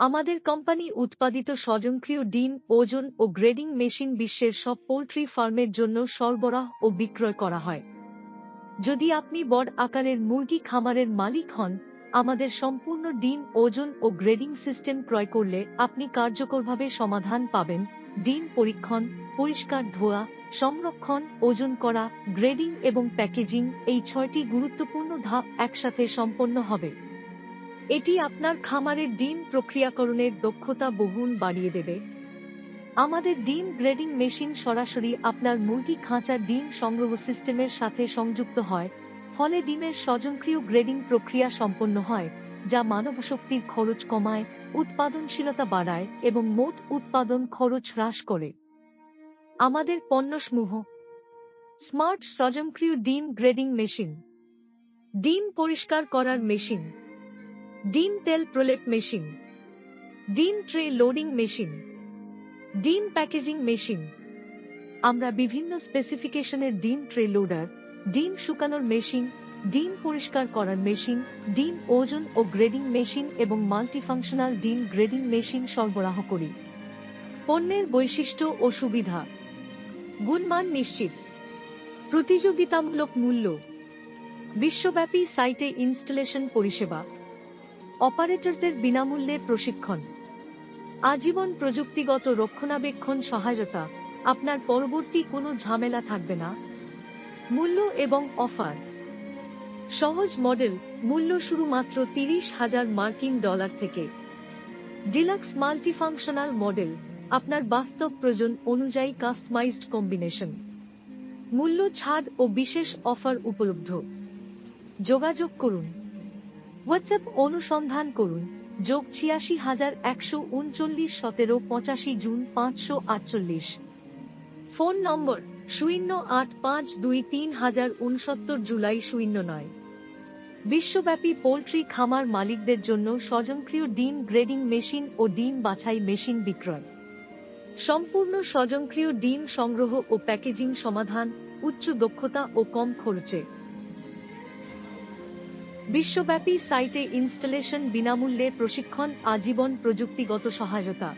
আমাদের কোম্পানি উৎপাদিত স্বয়ংক্রিয় ডিম, ওজন ও গ্রেডিং মেশিন বিশ্বের সব পোল্ট্রি ফার্মের জন্য সরবরাহ ও বিক্রয় করা হয়। যদি আপনি বড় আকারের মুরগি খামারের মালিক হন, আমাদের সম্পূর্ণ ডিম, ওজন ও গ্রেডিং সিস্টেম ক্রয় করলে আপনি কার্যকরভাবে সমাধান পাবেন। ডিম পরীক্ষণ, পরিষ্কার ধোয়া, সংরক্ষণ, ওজন করা, গ্রেডিং এবং প্যাকেজিং এই ছয়টি গুরুত্বপূর্ণ ধাপ একসাথে সম্পন্ন হবে। এটি আপনার খামারের ডিম প্রক্রিয়াকরণের দক্ষতা বহুগুণ বাড়িয়ে দেবে। আমাদের ডিম গ্রেডিং মেশিন সরাসরি আপনার মুরগি খাঁচার ডিম সংগ্রহ সিস্টেমের সাথে সংযুক্ত হয়, ফলে ডিমের স্বয়ংক্রিয় গ্রেডিং প্রক্রিয়া সম্পন্ন হয়, যা মানবশক্তির খরচ কমায়, উৎপাদনশীলতা বাড়ায় এবং মোট উৎপাদন খরচ হ্রাস করে। আমাদের পণ্যসমূহ স্মার্ট স্বয়ংক্রিয় ডিম গ্রেডিং মেশিন। ডিম পরিষ্কার করার মেশিন। ডিম তেল প্রলেপ মেশিন, ডিম ট্রে লোডিং মেশিন, ডিম প্যাকেজিং মেশিন। আমরা বিভিন্ন স্পেসিফিকেশনের ডিম ট্রে লোডার, ডিম শুকানোর মেশিন, ডিম পরিষ্কার করার মেশিন, ডিম ওজন ও গ্রেডিং মেশিন এবং মাল্টিফাংশনাল ডিম গ্রেডিং মেশিন সরবরাহ করি। পণ্যের বৈশিষ্ট্য ও সুবিধা। গুণমান নিশ্চিত। প্রতিযোগিতামূলক মূল্য। বিশ্বব্যাপী সাইটে ইনস্টলেশন পরিষেবা। অপারেটরদের বিনামূল্যে প্রশিক্ষণ। আজীবন প্রযুক্তিগত রক্ষণাবেক্ষণ সহায়তা, আপনার পরবর্তী কোনো ঝামেলা থাকবে না। মূল্য এবং অফার। সহজ মডেল, মূল্য শুরু মাত্র তিরিশ হাজার মার্কিন ডলার থেকে। ডিলাক্স মাল্টিফাংশনাল মডেল, আপনার বাস্তব প্রয়োজন অনুযায়ী কাস্টমাইজড কম্বিনেশন। মূল্য ছাড় ও বিশেষ অফার উপলব্ধ। যোগাযোগ করুন। হোয়াটসঅ্যাপ অনুসন্ধান করুন। যোগ ছিয়াশি হাজার একশো উনচল্লিশ সতেরো পঁচাশি জুন পাঁচশো আটচল্লিশ। ফোন নম্বর শূন্য আট পাঁচ দুই তিন হাজার উনসত্তর জুলাই শূন্য নয়। বিশ্বব্যাপী পোল্ট্রি খামার মালিকদের জন্য স্বয়ংক্রিয় ডিম গ্রেডিং মেশিন ও ডিম বাছাই মেশিন বিক্রয়। সম্পূর্ণ স্বয়ংক্রিয় ডিম সংগ্রহ ও প্যাকেজিং সমাধান, উচ্চ দক্ষতা ও কম খরচে। বিশ্বব্যাপী সাইটে ইনস্টলেশন বিনামূল্যে প্রশিক্ষণ আজীবন প্রযুক্তিগত সহায়তা।